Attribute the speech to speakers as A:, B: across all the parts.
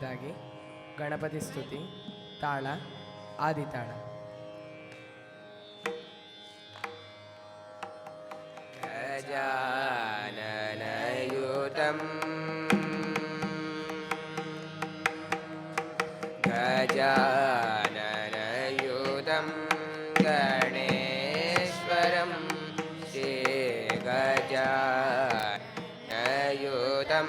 A: ಇದ್ದಾಗೆ ಗಣಪತಿ ಸ್ತುತಿ ತಾಳ ಆದಿತಾಳ
B: गजाननयुतं गजाननयुतं गणेश्वरं श्रीगजानयुतं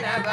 B: प्रणव